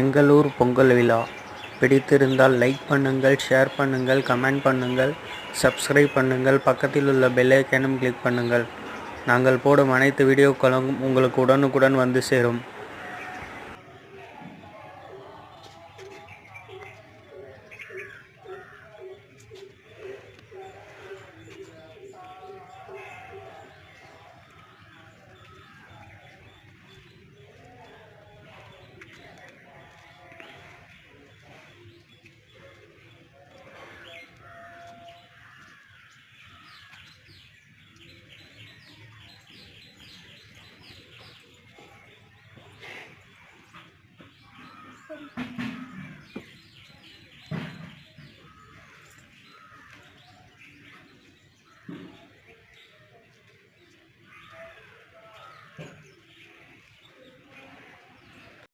எங்கள் ஊர் பொங்கல் விழா. பிடித்திருந்தால் லைக் பண்ணுங்கள் ஷேர் பண்ணுங்கள் கமெண்ட் பண்ணுங்கள் சப்ஸ்கிரைப் பண்ணுங்கள் பக்கத்தில் உள்ள பெல் கிளிக் பண்ணுங்கள். நாங்கள் போடும் அனைத்து வீடியோக்களும் உங்களுக்கு உடனுக்குடன் வந்து சேரும்.